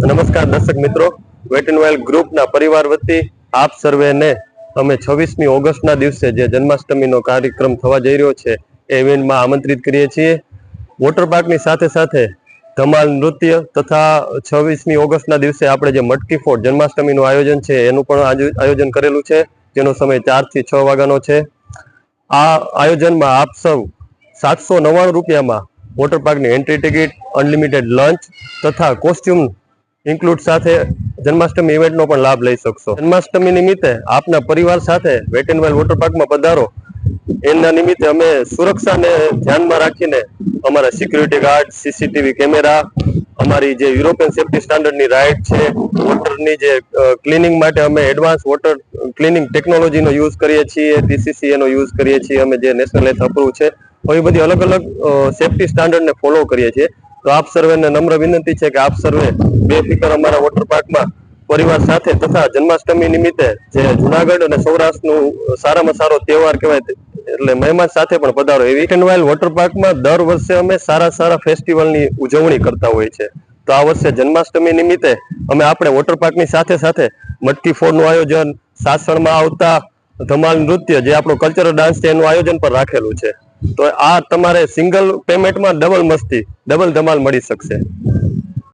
નમસ્કાર દર્શક મિત્રો. વેટ એન્ડ ગ્રુપના પરિવાર વતી આપ સર્વેને અમે છવ્વીસમી ઓગસ્ટના દિવસે જે જન્માષ્ટમીનો કાર્યક્રમ થવા જઈ રહ્યો છે, એ ઇવેન્ટમાં આમંત્રિત કરીએ છીએ. વોટર પાર્કની સાથે સાથે ધમાલ નૃત્ય તથા છવ્વીસમી ઓગસ્ટના દિવસે આપણે જે મટકી ફોડ જન્માષ્ટમીનું આયોજન છે, એનું પણ આયોજન કરેલું છે, જેનો સમય ચારથી છ વાગ્યાનો છે. આ આયોજનમાં આપ સૌ સાતસો નવ્વાણું રૂપિયામાં વોટર પાર્કની એન્ટ્રી ટિકિટ અનલિમિટેડ લંચ તથા કોસ્ટ્યુમ ઇન્ક્લુડ સાથે જન્માષ્ટમી ઇવેન્ટનો પણ લાભ લઈ શકશો. જન્માષ્ટમી નિમિત્તે આપના પરિવાર સાથે વેટ એન્ડ વાઇલ્ડ વોટર પાર્કમાં પધારો. એના નિમિત્તે અમે સુરક્ષાને ધ્યાનમાં રાખીને અમારા સિક્યુરિટી ગાર્ડ સીસીટીવી કેમેરા અમારી જે યુરોપિયન સેફ્ટી સ્ટાન્ડર્ડની રાઇડ છે વોટરની જે ક્લિનિંગ માટે અમે એડવાન્સ વોટર ક્લિનિંગ ટેકનોલોજીનો યુઝ કરીએ છીએ ટીસીસીએનો યુઝ કરીએ છીએ, અમે જે નેશનલ હેલ્થ અપ્રુવ છે આવી બધી અલગ અલગ સેફ્ટી સ્ટાન્ડર્ડને ફોલો કરીએ છીએ. તો આપ સર્વેને નમ્ર વિનંતી છે કે આપ સર્વે બે ફિકર અમારા વોટર પાર્કમાં પરિવાર સાથે તથા જન્માષ્ટમી નિમિત્તે જે જુનાગઢ અને સૌરાષ્ટ્રનું સારામાં સારો તહેવાર કહેવાય એટલે મહેમાન સાથે પણ પધારો. એવી એન્ડ વાઇલ્ડ વોટર પાર્કમાં દર વર્ષે અમે સારા સારા ફેસ્ટિવલની ઉજવણી કરતા હોય છે તો આ વર્ષે જન્માષ્ટમી નિમિત્તે અમે આપણે વોટર પાર્કની સાથે સાથે મટકી ફોડનું આયોજન, સાસણમાં આવતા ધમાલ નૃત્ય જે આપણો કલ્ચરલ ડાન્સ છે એનું આયોજન પણ રાખેલું છે. તો આ તમારે સિંગલ પેમેન્ટમાં ડબલ મસ્તી ડબલ ધમાલ મળી શકશે.